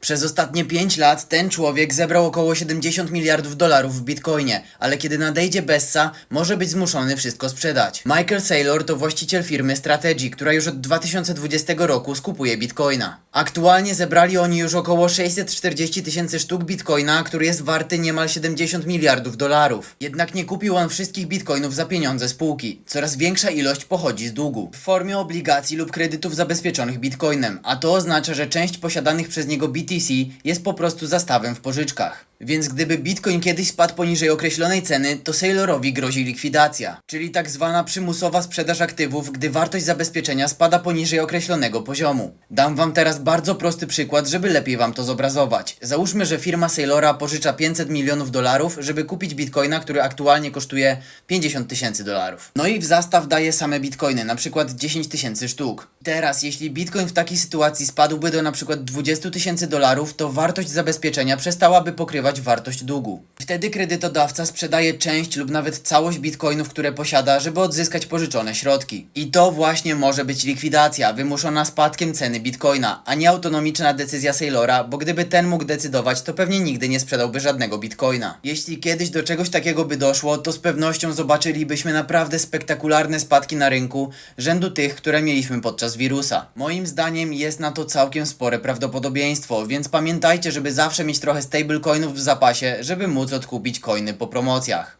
Przez ostatnie 5 lat ten człowiek zebrał około 70 miliardów dolarów w bitcoinie, ale kiedy nadejdzie Bessa, może być zmuszony wszystko sprzedać. Michael Saylor to właściciel firmy Strategy, która już od 2020 roku skupuje bitcoina. Aktualnie zebrali oni już około 640 tysięcy sztuk bitcoina, który jest warty niemal 70 miliardów dolarów. Jednak nie kupił on wszystkich bitcoinów za pieniądze spółki. Coraz większa ilość pochodzi z długu w formie obligacji lub kredytów zabezpieczonych bitcoinem, a to oznacza, że część posiadanych przez niego BTC jest po prostu zastawem w pożyczkach. Więc gdyby bitcoin kiedyś spadł poniżej określonej ceny, to Saylorowi grozi likwidacja, czyli tak zwana przymusowa sprzedaż aktywów, gdy wartość zabezpieczenia spada poniżej określonego poziomu. Dam wam teraz bardzo prosty przykład, żeby lepiej wam to zobrazować. Załóżmy, że firma Saylora pożycza 500 milionów dolarów, żeby kupić bitcoina, który aktualnie kosztuje 50 tysięcy dolarów. No i w zastaw daje same bitcoiny, na przykład 10 tysięcy sztuk. Teraz, jeśli bitcoin w takiej sytuacji spadłby do na przykład 20 tysięcy dolarów, to wartość zabezpieczenia przestałaby pokrywać wartość długu. Wtedy kredytodawca sprzedaje część lub nawet całość bitcoinów, które posiada, żeby odzyskać pożyczone środki. I to właśnie może być likwidacja, wymuszona spadkiem ceny bitcoina, a nie autonomiczna decyzja Saylora, bo gdyby ten mógł decydować, to pewnie nigdy nie sprzedałby żadnego bitcoina. Jeśli kiedyś do czegoś takiego by doszło, to z pewnością zobaczylibyśmy naprawdę spektakularne spadki na rynku, rzędu tych, które mieliśmy podczas wirusa. Moim zdaniem jest na to całkiem spore prawdopodobieństwo, więc pamiętajcie, żeby zawsze mieć trochę stablecoinów w zapasie, żeby móc odkupić coiny po promocjach.